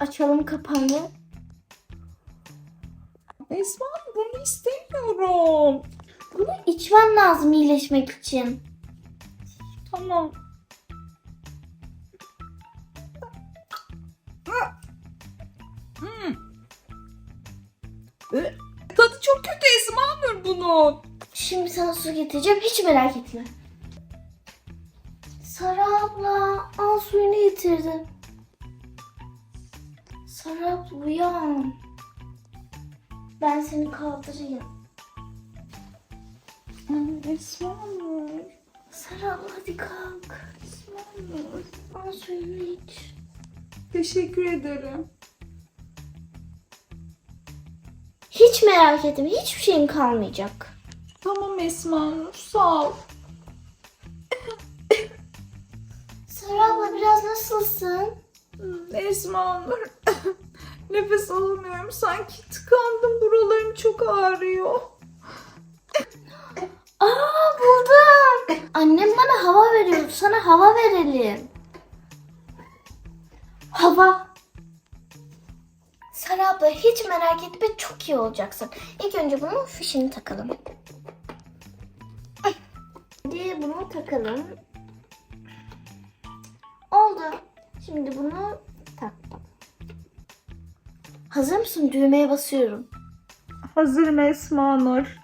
Açalım kapağını. Esma bunu istemiyorum. Bunu içmem lazım iyileşmek için. Tamam. Hmm. Ee, Tadı çok kötü Esma Nur bunun. Şimdi sana su getireceğim. Hiç merak etme. Sara abla al suyunu getirdim. Abla uyan. Ben seni kaldırayım. Nur. Sara abla hadi kalk. Al suyunu iç. Teşekkür ederim. Hiç merak etme. Hiçbir şeyin kalmayacak. Tamam Esma Nur sağ ol. Sara abla biraz nasılsın? Esma Nur. Nefes alamıyorum. Sanki tıkandım. Buralarım çok ağrıyor. Aa buldum. Annem bana hava veriyordu. Sana hava verelim. Hava. Sara abla hiç merak etme çok iyi olacaksın. İlk önce bunun fişini takalım. Hadi bunu takalım. Oldu. Şimdi bunu. Hazır mısın? Düğmeye basıyorum. Hazırım Esma Nur.